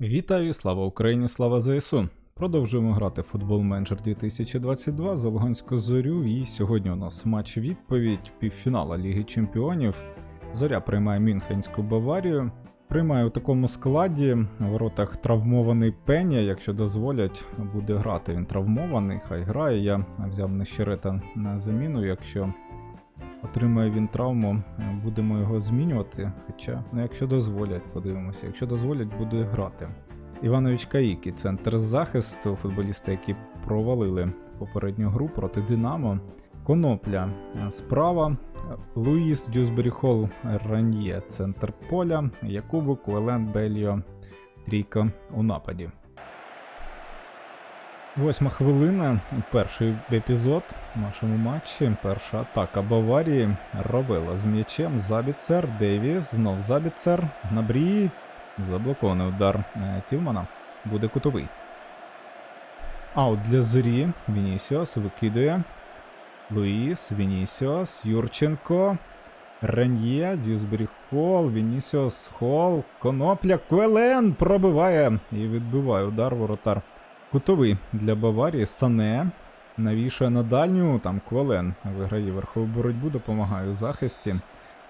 Вітаю, слава Україні, слава ЗСУ! Продовжуємо грати в футбол менеджер 2022 за Луганську зорю. І сьогодні у нас матч відповідь півфінала Ліги Чемпіонів. Зоря приймає Мюнхенську Баварію. Приймає у такому складі. В воротах травмований Пеня. Якщо дозволять, буде грати. Він травмований, хай грає. Я взяв нещерета на заміну. Якщо отримає він травму, будемо його змінювати. Хоча, ну якщо дозволять, подивимося. Якщо дозволять, буде грати. Іванович Каїкі, центр захисту, футболісти, які провалили попередню гру проти Динамо. Конопля е, справа. Луїс Дюсбері Холл Раньє, центр поля. Якубу, Куелен, Бельо, Трійко у нападі. Восьма хвилина. Перший епізод в нашому матчі. Перша атака Баварії. Робила з м'ячем. Забіцер, Дейвіс, знов Забіцер. Набрій. Заблокований удар е, Тілмана. Буде кутовий. Аут для зорі. Вінісіос викидує. Луїс, Вінісіос, Юрченко. Рен'є, Дюсбері Холл, Вінісіос Холл, Конопля, Куелен пробиває і відбиває удар воротар. Кутовий для Баварії. Сане. Навішує на дальню. Там Куелен виграє верхову боротьбу, допомагає у захисті.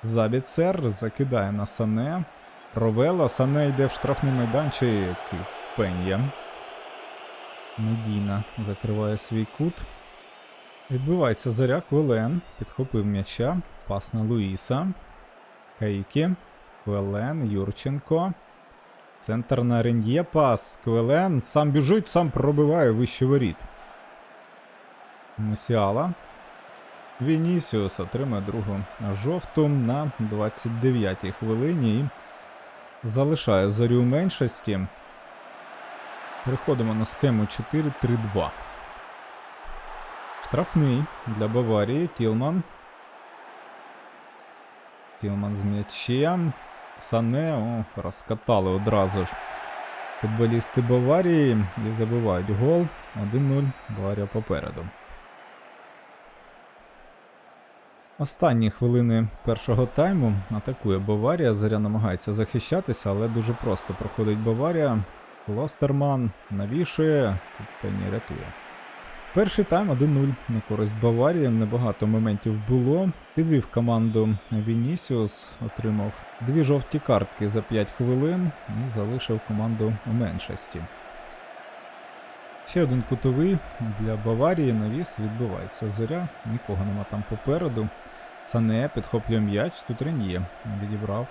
Забіцер закидає на Сане. Ровела. Сане йде в штрафний майданчик. Пен'я. Надійно закриває свій кут. Відбувається заря Квелен. Підхопив м'яча. Пас на Луїса. Каїкі. Квелен. Юрченко. Центр на Рен'є. Пас. Квелен. Сам біжить, сам пробиває вище воріт. Мусіала. Вінісіус отримає другу жовту на 29-й хвилині. І залишає зорю меншості. Переходимо на схему 4-3-2. Штрафний для Баварії. Тілман. Тілман з м'ячем. Сане. О, розкатали одразу ж. Футболісти Баварії і забивають гол. 1-0. Баварія попереду. Останні хвилини першого тайму атакує Баварія. Заря намагається захищатися, але дуже просто проходить Баварія. Клостерман навішує. Тут Пенні рятує. Перший тайм 1-0 на користь Баварії. Небагато моментів було. Підвів команду Вінісіус, отримав дві жовті картки за 5 хвилин і залишив команду у меншості. Ще один кутовий для Баварії навіс відбувається зоря, нікого нема там попереду. Сане підхоплює м'яч, тут Рен'є відібрав.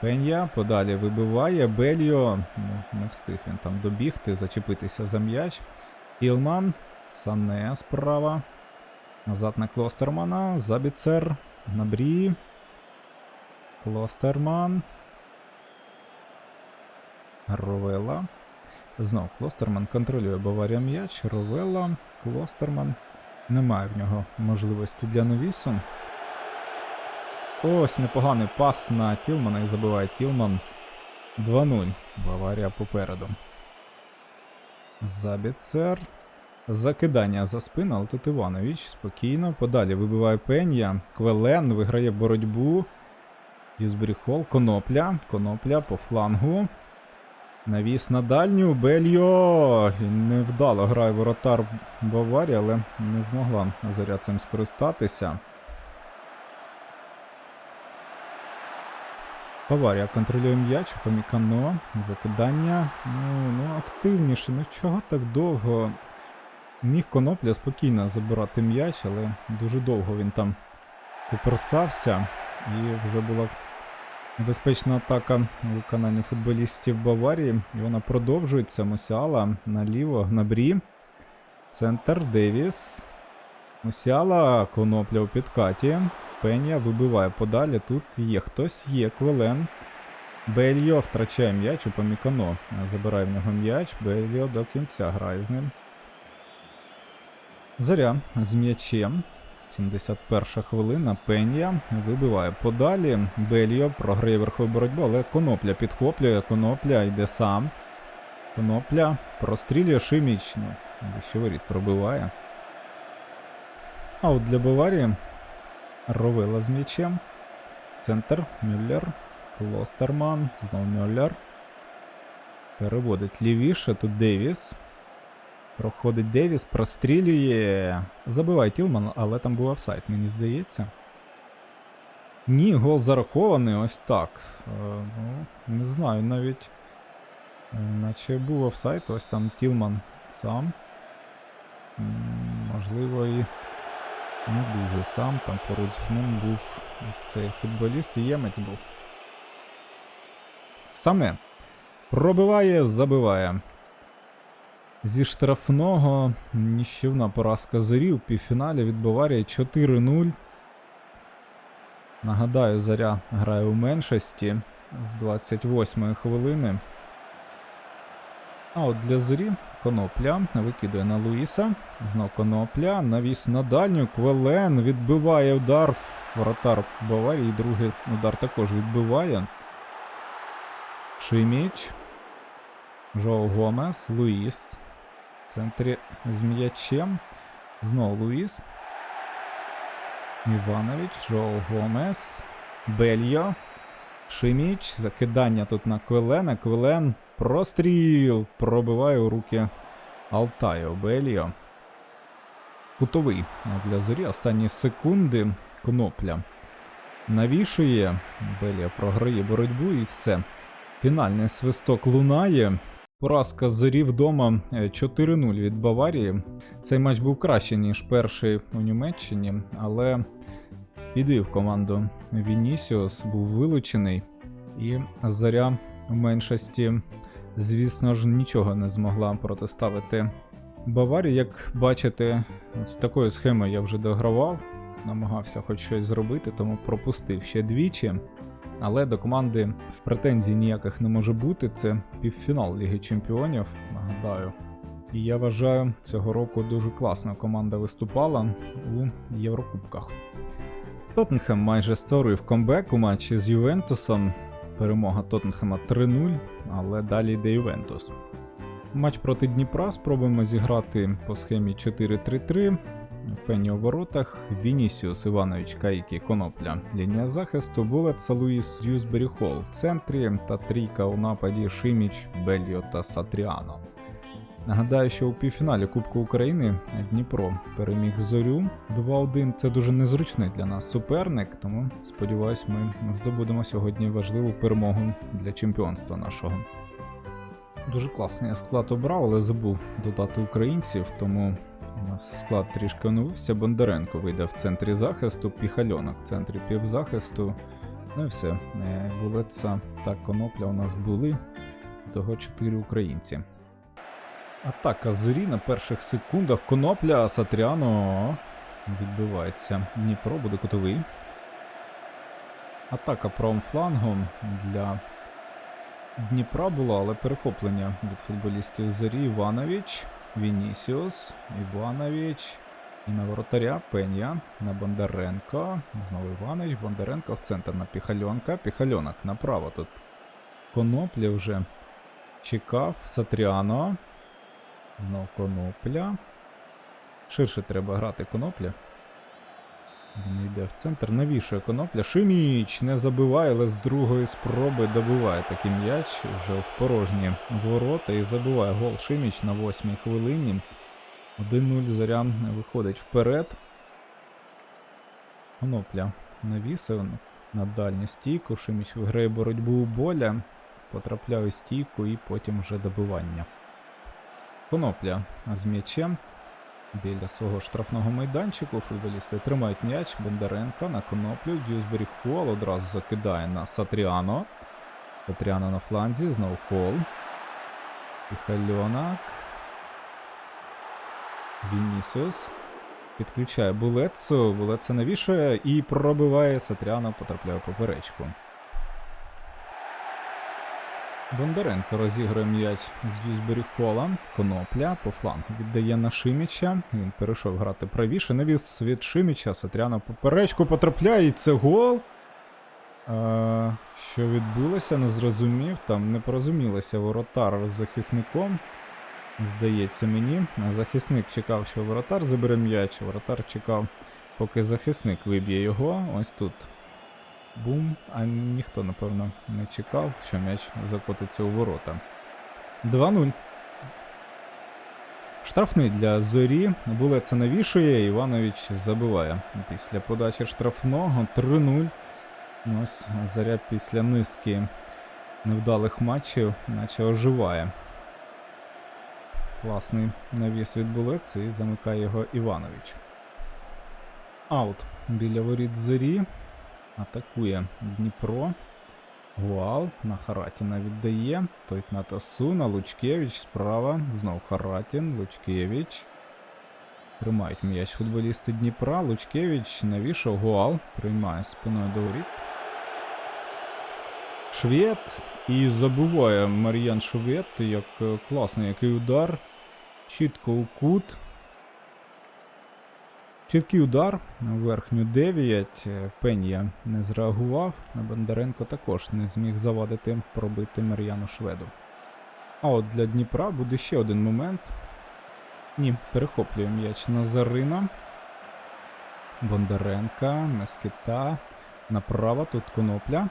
Пен'я подалі вибиває. Бельо ну, не встиг він там добігти, зачепитися за м'яч. Ілман, Сане справа. Назад на Клостермана. Забіцер. Набрі. Клостерман. Ровела. Знов Клостерман контролює Баварія м'яч. Ровела. Клостерман. Немає в нього можливості для навісу. Ось непоганий пас на Тілмана і забиває Тілман. 2-0. Баварія попереду. Забіцер. Закидання за спину, але тут Іванович спокійно. Подалі вибиває Пен'я. Квелен виграє боротьбу. Холл. Конопля. Конопля по флангу. Навіс на дальню. Бельо. Невдало грає воротар Баварії, але не змогла зоря цим скористатися. Баварія контролює м'яч, помікано, закидання. Ну, ну активніше. Ну чого так довго? Міг конопля спокійно забирати м'яч, але дуже довго він там поперсався. І вже була небезпечна атака у виконанні футболістів Баварії. І вона продовжується. Мусіала наліво, Гнабрі. Центр Девіс. Мусіала, конопля у підкаті. Пеня вибиває подалі. Тут є хтось, є Квелен. Бельо втрачає м'яч у Памікано. Забирає в нього м'яч. Бельо до кінця грає з ним. Заря з м'ячем. 71 хвилина. Пен'я вибиває подалі. Бельо програє верхову боротьбу, але конопля підхоплює. Конопля йде сам. Конопля прострілює Шиміч. Ну, вище воріт пробиває. А от для Баварії Ровила з м'ячем. Центр. Мюллер. Клостерман. Знову Мюллер. Переводить лівіше, тут Девіс. Проходить Девіс, прострілює. Забиває Тілман, але там був офсайд, мені здається. Ні, гол зарахований, ось так. Е, ну, не знаю, навіть. е, Наче був офсайд, ось там Тілман сам. Можливо, і не дуже сам. Там поруч з ним був ось цей футболіст і ємець був. Саме. Пробиває, забиває. Зі штрафного ніщівна поразка зорі у півфіналі від Баварії 4-0. Нагадаю, заря грає у меншості з 28 ї хвилини. А от для зорі Конопля викидує на Луїса. Знов Конопля. Навіс на дальню. Квелен відбиває удар. Воротар Баварії. Другий удар також відбиває. Шиміч. Жоу Гомес. Луїс. Центрі з м'ячем. Знову Луїс. Іванович. Жоу Гомес. Бельо. Шиміч. Закидання тут на Квелена. Квелен. Простріл. Пробиває у руки Алтаю. Бельо. Кутовий для зорі. Останні секунди. Конопля. Навішує. Белія програє боротьбу і все. Фінальний свисток лунає. Поразка зорі вдома е, 4-0 від Баварії. Цей матч був кращий, ніж перший у Німеччині, але підвів команду Вінісіус, був вилучений, і заря в меншості, звісно ж, нічого не змогла протиставити Баварії. Як бачите, з такою схемою я вже догравав, намагався хоч щось зробити, тому пропустив ще двічі. Але до команди претензій ніяких не може бути. Це півфінал Ліги Чемпіонів, нагадаю. І я вважаю, цього року дуже класно команда виступала у Єврокубках. Тоттенхем майже створив комбек у матчі з Ювентусом. Перемога Тоттенхема 3-0, але далі йде Ювентус. Матч проти Дніпра спробуємо зіграти по схемі 4-3-3. Пенні у воротах, Вінісіус Іванович Каїкі Конопля. Лінія захисту Булетса Луїс Юзбері Холл в центрі та трійка у нападі Шиміч, Бельо та Сатріано. Нагадаю, що у півфіналі Кубку України Дніпро переміг Зорю 2-1. Це дуже незручний для нас суперник, тому сподіваюсь, ми здобудемо сьогодні важливу перемогу для чемпіонства нашого. Дуже класний склад обрав, але забув додати українців, тому у нас склад трішки оновився. Бондаренко вийде в центрі захисту, Піхальонок в центрі півзахисту. Ну і все. Е, Булеца та Конопля у нас були. Того 4 українці. Атака зорі на перших секундах. Конопля Сатріано відбивається. Дніпро буде кутовий. Атака правим флангом для Дніпра була, але перехоплення від футболістів зорі Іванович. Вінісіус, Іванович. І на воротаря Пеня на Бондаренко. Знову Іванович, Бондаренко в центр на Піхальонка. Піхальонок направо тут. Конопля вже чекав. Сатріано. Ну, конопля. Ширше треба грати конопля. Він йде в центр, навішує конопля. Шиміч не забиває, але з другої спроби добиває такий м'яч вже в порожні ворота і забиває гол Шиміч на восьмій хвилині. 1-0 зоря виходить вперед. Конопля навісив на дальню стійку. Шиміч виграє боротьбу у боля, потрапляє у стійку і потім вже добивання. Конопля з м'ячем біля свого штрафного майданчику. Футболісти тримають м'яч Бондаренка на коноплю. Дюсбері Хол одразу закидає на Сатріано. Сатріано на фланзі, знову Хол. Піхальонак. Вінісіус. Підключає Булецу. Булеца навішує і пробиває Сатріано, потрапляє поперечку. Бондаренко розігрує м'яч з Дюсбері Кола. Конопля по флангу віддає на Шиміча. Він перейшов грати правіше. Навіс від Шиміча. Сатряна поперечку потрапляє. І це гол. Е, що відбулося, не зрозумів. Там не порозумілося воротар з захисником. Здається мені. Захисник чекав, що воротар забере м'яч. Воротар чекав, поки захисник виб'є його. Ось тут Бум, а ніхто, напевно, не чекав, що м'яч закотиться у ворота. 2-0. Штрафний для зорі. Булеца навішує, Іванович забиває. Після подачі штрафного 3-0. Ну, Ось заря після низки невдалих матчів, наче оживає. Класний навіс від Булеці і замикає його Іванович. Аут біля воріт зорі. Атакує Дніпро. Гуал на Харатіна віддає. Той на Тасуна. Лучкевич справа. Знов Харатін. Лучкевич. Тримають м'яч футболісти Дніпра. Лучкевич навішав Гуал. Приймає спиною до воріт. Швед. І забуває Мар'ян Швед. Як е, класний який удар. Чітко у кут. Чіткий удар на верхню 9. Е, Пенія не зреагував. Бондаренко також не зміг завадити пробити Мар'яну Шведу. А от для Дніпра буде ще один момент. Ні, перехоплює м'яч Назарина. Бондаренка, Мескита. Направо тут конопля.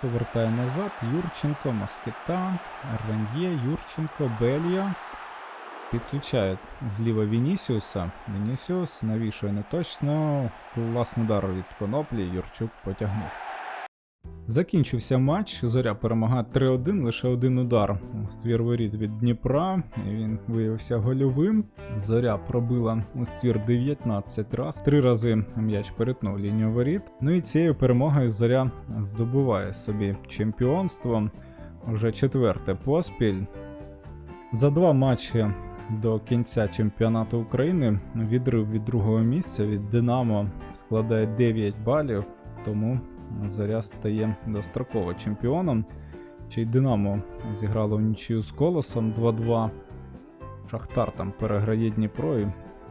Повертає назад. Юрченко, Маскета, Ран'є, Юрченко, Белья. Підключають зліва Вінісіуса. Вінісіус навішує неточно. Класний удар від коноплі. Юрчук потягнув. Закінчився матч. Зоря перемагає 3-1, лише один удар. Ствір воріт від Дніпра. Він виявився гольовим. Зоря пробила у ствір 19 раз. Три рази м'яч перетнув лінію воріт. Ну і цією перемогою Зоря здобуває собі чемпіонство. Вже четверте поспіль. За два матчі до кінця чемпіонату України відрив від другого місця від Динамо складає 9 балів, тому Заря стає достроково чемпіоном. Чи й Динамо зіграло в нічию з колосом 2-2. Шахтар там переграє Дніпро і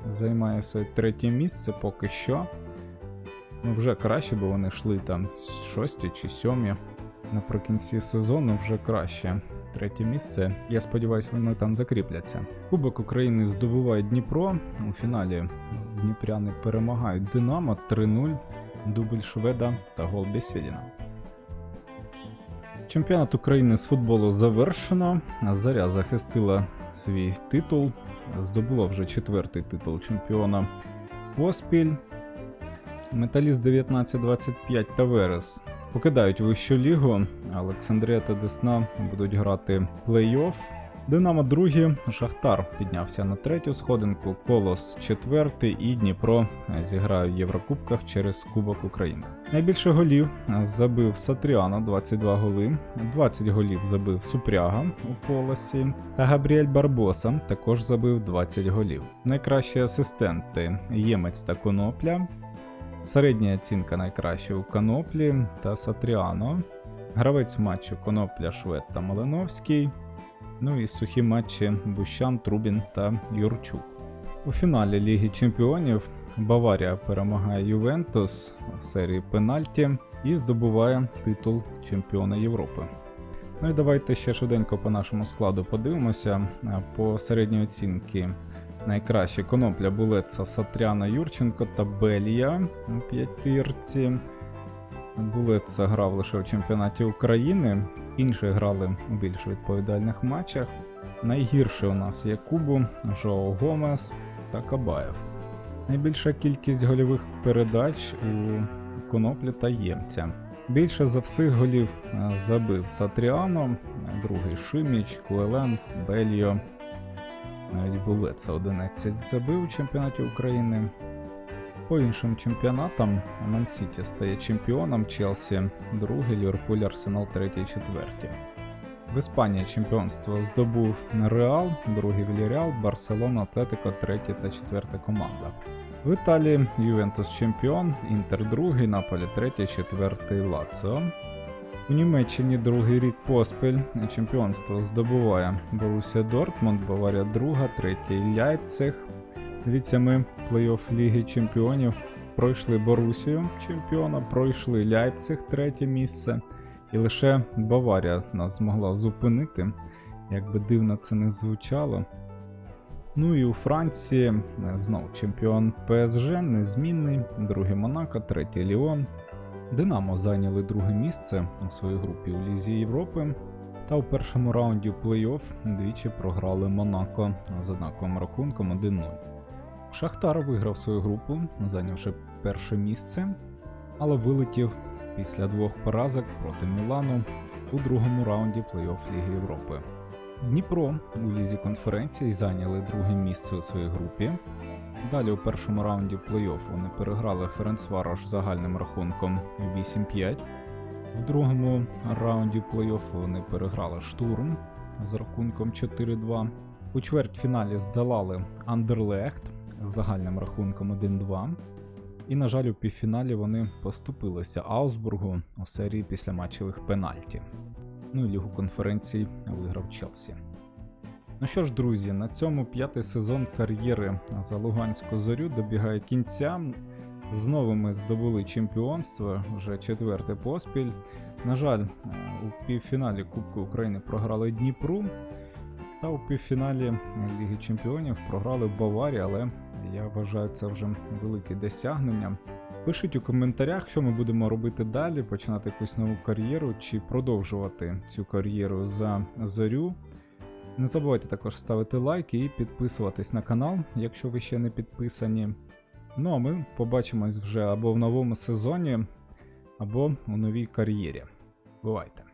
займає своє третє місце поки що. Ну, вже краще, бо вони йшли там шості чи сьомі. Наприкінці сезону вже краще. Третє місце. Я сподіваюся, вони там закріпляться. Кубок України здобуває Дніпро. У фіналі Дніпряни перемагають Динамо 3-0, дубль Шведа та гол Бесєдіна. Чемпіонат України з футболу завершено. Заря захистила свій титул, здобула вже четвертий титул чемпіона поспіль. Металіст 19-25 та Верес покидають вищу лігу. Олександрія та Десна будуть грати плей-офф. Динамо другі, Шахтар піднявся на третю сходинку, Колос четвертий і Дніпро зіграє в Єврокубках через Кубок України. Найбільше голів забив Сатріано 22 голи, 20 голів забив Супряга у Колосі, та Габріель Барбоса також забив 20 голів. Найкращі асистенти Ємець та Конопля. Середня оцінка найкраща у Коноплі та Сатріано. Гравець матчу Конопля, Швед та Малиновський. Ну і сухі матчі Бущан, Трубін та Юрчук. У фіналі Ліги Чемпіонів Баварія перемагає Ювентус в серії пенальті і здобуває титул чемпіона Європи. Ну і давайте ще швиденько по нашому складу подивимося. По середній оцінки найкраще конопля Булеца, Сатряна, Юрченко та Белія у п'ятірці. Булеца грав лише у чемпіонаті України, інші грали у більш відповідальних матчах. Найгірше у нас є Кубу, Жоо Гомес та Кабаєв. Найбільша кількість гольових передач у коноплі та Ємця. Більше за всіх голів е, забив Сатріано, другий Шиміч, Куелен, Бельо. Навіть Булеца 11 забив у чемпіонаті України. По іншим чемпіонатам Ман-Сіті стає чемпіоном, Челсі другий, Ліверпуль, Арсенал третій, четвертій. В Іспанії чемпіонство здобув Реал, другий Вільяреал, Барселона, Атлетико, третя та четверта команда. В Італії Ювентус чемпіон, Інтер другий, Наполі третій, четвертий Лаціо. У Німеччині другий рік поспіль чемпіонство здобуває Борусія Дортмунд, Баварія друга, третій Ляйпциг. Дивіться, ми плей-офф Ліги Чемпіонів пройшли Борусію чемпіона, пройшли Ляйпциг третє місце. І лише Баварія нас змогла зупинити, як би дивно це не звучало. Ну і у Франції е, знову чемпіон ПСЖ, незмінний, другий Монако, третій Ліон. Динамо зайняли друге місце у своїй групі у Лізі Європи. Та у першому раунді плей-офф двічі програли Монако з однаковим рахунком 1-0. Шахтар виграв свою групу, зайнявши перше місце, але вилетів після двох поразок проти Мілану у другому раунді плей-офф Ліги Європи. Дніпро у лізі конференції зайняли друге місце у своїй групі. Далі у першому раунді плей-офф вони переграли Ференцварош загальним рахунком 8-5. В другому раунді плей-офф вони переграли штурм з рахунком 4-2. У чвертьфіналі здолали Андерлехт з загальним рахунком 1-2. І, на жаль, у півфіналі вони поступилися Аусбургу у серії післяматчевих пенальті. Ну і лігу конференцій виграв Челсі. Ну що ж, друзі, на цьому п'ятий сезон кар'єри за Луганську зорю добігає кінця. Знову ми здобули чемпіонство, вже четверте поспіль. На жаль, у півфіналі Кубку України програли Дніпру, та у півфіналі Ліги Чемпіонів програли Баварії, але я вважаю це вже велике досягнення. Пишіть у коментарях, що ми будемо робити далі, починати якусь нову кар'єру чи продовжувати цю кар'єру за зорю. Не забувайте також ставити лайки і підписуватись на канал, якщо ви ще не підписані. Ну а ми побачимось вже або в новому сезоні, або у новій кар'єрі. Бувайте!